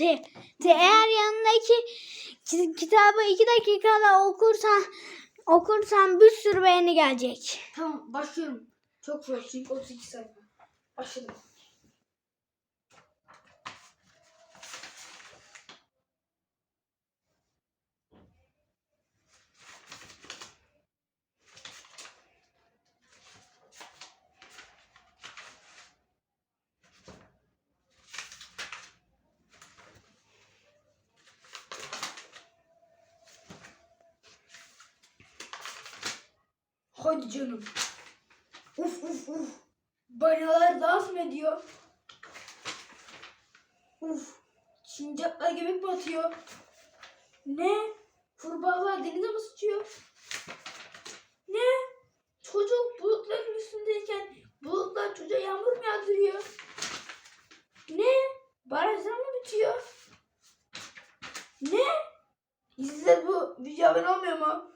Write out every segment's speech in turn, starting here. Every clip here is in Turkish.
T. T. Eğer yanındaki ki- kitabı iki dakikada okursan okursan bir sürü beğeni gelecek. Tamam başlıyorum. Çok zor çünkü 32 sayfa. Başladım. Hadi canım. Uf uf uf. Balinalar dans mı ediyor? Uf. Sincaplar göbek batıyor. Ne? Kurbağalar denize mi sıçıyor? Ne? Çocuk bulutların üstündeyken bulutlar çocuğa yağmur mu yağdırıyor? Ne? Barajlar mı bitiyor? Ne? İzle bu video abone olmuyor mu?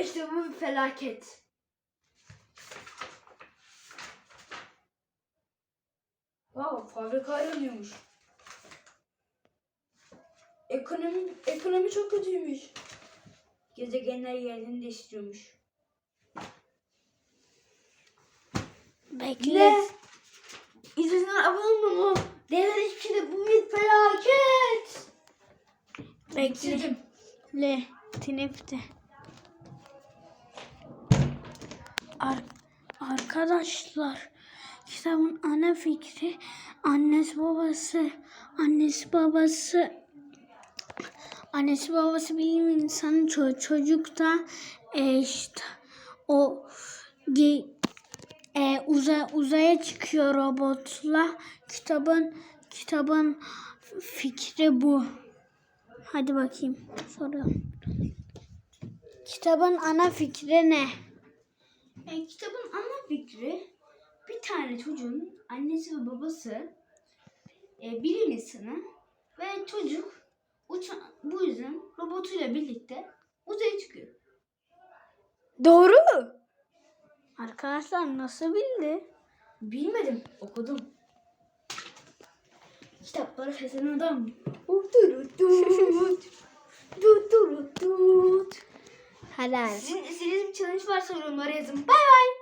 İşte bu bir felaket. Wow, fabrika ayrılıyormuş. Ekonomi, ekonomi çok kötüymüş. Gezegenler yerini değiştiriyormuş. Bekle. Ne? İzlediğinler abone olmuyor mu? Devlet hiçbir bu bir felaket. Bekle. Bitirdim. Le. Ar arkadaşlar kitabın ana fikri annesi babası annesi babası annesi babası bilim insanı ço- çocuk e, işte o ge- e, uza, uzaya çıkıyor robotla kitabın kitabın fikri bu. Hadi bakayım soruyorum. Kitabın ana fikri ne? E, kitabın ana fikri bir tane çocuğun annesi ve babası e, bilim insanı ve çocuk uça bu yüzden robotuyla birlikte uzaya çıkıyor. Doğru. Arkadaşlar nasıl bildi? Bilmedim, okudum. Kitapları fesenen adam. Uturutut. Tuturutut. Helal. Sizin istediğiniz bir challenge varsa yorumlara yazın. Bay bay.